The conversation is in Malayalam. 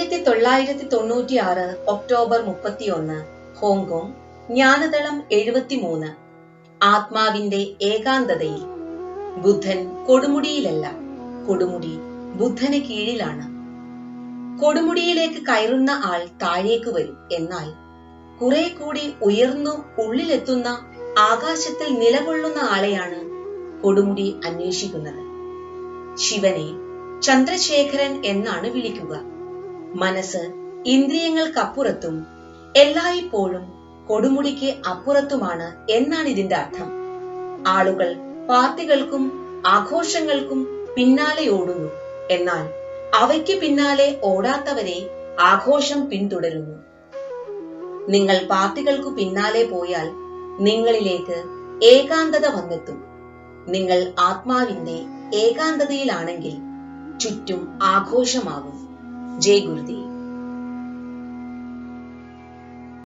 തൊള്ളായിരത്തി തൊണ്ണൂറ്റി ആറ് ഒക്ടോബർ മുപ്പത്തിയൊന്ന് ഹോങ്കോങ് ജ്ഞാനതളം എഴുപത്തിമൂന്ന് ആത്മാവിന്റെ ഏകാന്തതയിൽ. ബുദ്ധൻ കൊടുമുടിയിലല്ല കൊടുമുടി ബുദ്ധന് കീഴിലാണ്. കൊടുമുടിയിലേക്ക് കയറുന്ന ആൾ താഴേക്ക് വരും. എന്നാൽ കുറെ കൂടി ഉയർന്നു ഉള്ളിലെത്തുന്ന ആകാശത്തിൽ നിലകൊള്ളുന്ന ആളെയാണ് കൊടുമുടി അന്വേഷിക്കുന്നത്. ശിവനെ ചന്ദ്രശേഖരൻ എന്നാണ് വിളിക്കുക. മനസ്സ് ഇന്ദ്രിയങ്ങൾക്കപ്പുറത്തും എല്ലായ്പ്പോഴും കൊടുമുടിക്ക് അപ്പുറത്തുമാണ് എന്നാണ് ഇതിന്റെ അർത്ഥം. ആളുകൾ പാർട്ടികൾക്കും ആഘോഷങ്ങൾക്കും പിന്നാലെ ഓടുന്നു. എന്നാൽ അവയ്ക്ക് പിന്നാലെ ഓടാത്തവരെ ആഘോഷം പിന്തുടരുന്നു. നിങ്ങൾ പാർട്ടികൾക്കു പിന്നാലെ പോയാൽ നിങ്ങളിലേക്ക് ഏകാന്തത വന്നെത്തും. നിങ്ങൾ ആത്മാവിന്റെ ഏകാന്തതയിലാണെങ്കിൽ ചുറ്റും ആഘോഷമാകും. जय गुरुदेव।